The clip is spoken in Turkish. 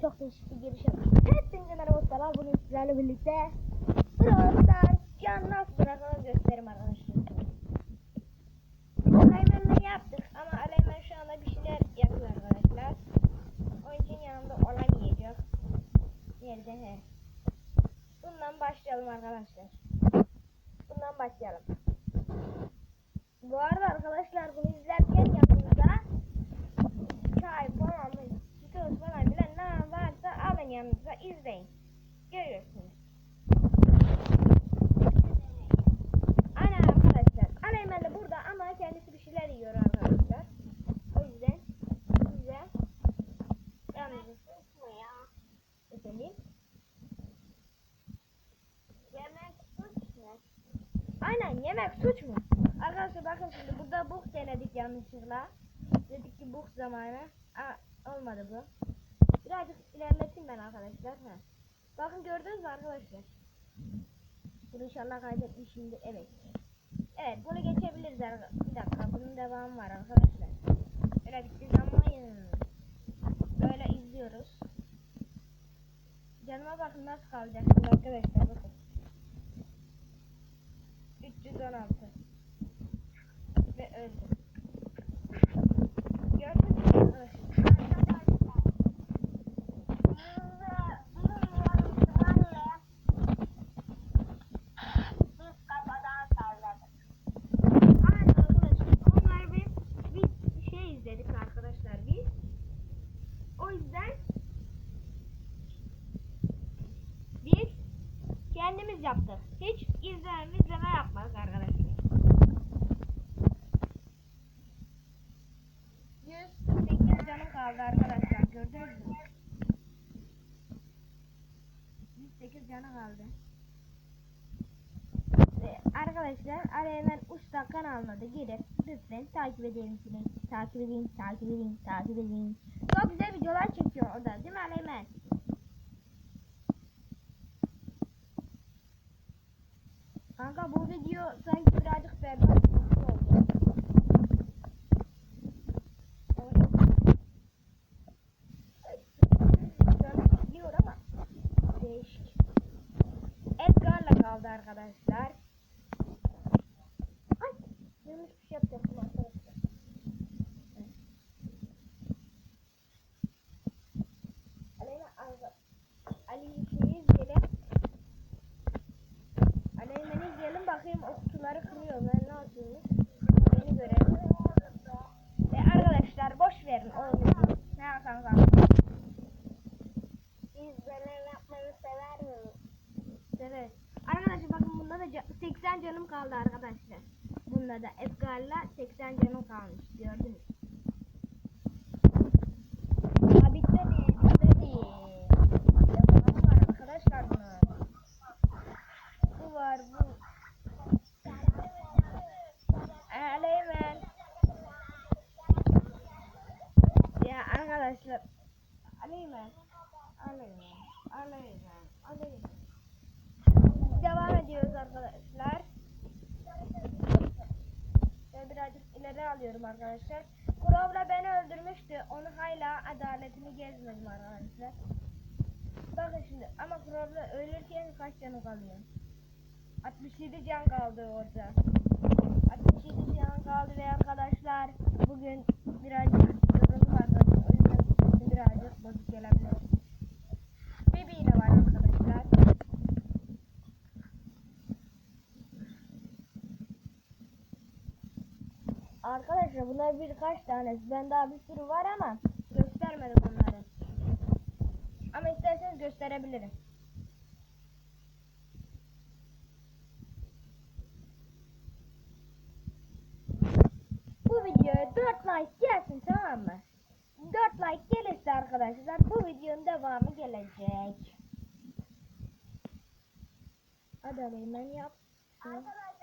çok değişik bir giriş yapmış. Hepinize merhaba dostlar. Bugün sizlerle birlikte Brawl Stars can nasıl bırakılır göstereyim arkadaşlar. Aleymen'le yaptık ama Aleymen şu anda bir şeyler yapıyor arkadaşlar. Onun için yanımda olamayacak. Nerede he? Bundan başlayalım arkadaşlar. Bundan başlayalım. Bu arada arkadaşlar bunu izlerken Aynen yemek suç mu? Arkadaşlar bakın şimdi burada buk denedik yanlışlıkla. Dedik ki buk zamanı. Aa, olmadı bu. Birazcık ilerleteyim ben arkadaşlar. Ha. Bakın gördünüz mü arkadaşlar? Bunu inşallah kaydetmişimdir. Evet. Evet bunu geçebiliriz. arka- Bir dakika bunun devamı var arkadaşlar. Böyle bitti zamanı. Böyle izliyoruz. Canıma bakın nasıl kalacaksınız arkadaşlar bakın. 316 ve öldü. Gördünüz mü arkadaşlar? Aynen arkadaşlar. Onlar bir, bir şey izledik arkadaşlar biz. O yüzden biz yaptık. Hiç izleme izleme yapmadık arkadaşlar. 108 canım kaldı arkadaşlar. Gördünüz mü? 108 canı kaldı. Ve arkadaşlar Aleymen uçta kanalına girip lütfen takip edelim seni. Takip edin, takip edin, takip edin. Çok güzel videolar çekiyor orada değil mi Aleymen? Kanka bu video sanki birazcık berbat video oldu. Gidiyor ama değişik. Edgar'la kaldı arkadaşlar. Ay, yanlış bir şey yapacaktım 80 canım kaldı arkadaşlar. Bunda da Edgar'la 80 canım kalmış. Gördünüz. Ya bitmedi. Bitmedi. Devamı var arkadaşlar bunun. Bu var bu. Aleymen. Ya arkadaşlar. Aleymen. Aleymen. Aleymen. Aleymen. Devam ediyoruz arkadaşlar. Ben birazcık alıyorum arkadaşlar. Kurovla beni öldürmüştü. Onu hala adaletini gezmedim arkadaşlar. Bakın şimdi ama Kurovla ölürken kaç canı kalıyor? 67 can kaldı orada. 67 can kaldı ve arkadaşlar bugün birazcık yoruldum arkadaşlar. O yüzden sesim birazcık bozuk gelebilir. Bibi yine var arkadaşlar. Arkadaşlar bunlar birkaç tanesi. Ben daha bir sürü var ama göstermedim onları. Ama isterseniz gösterebilirim. Bu videoya 4 like gelsin tamam mı? 4 like gelirse arkadaşlar bu videonun devamı gelecek. Hadi Aleymen yap. Arkadaşlar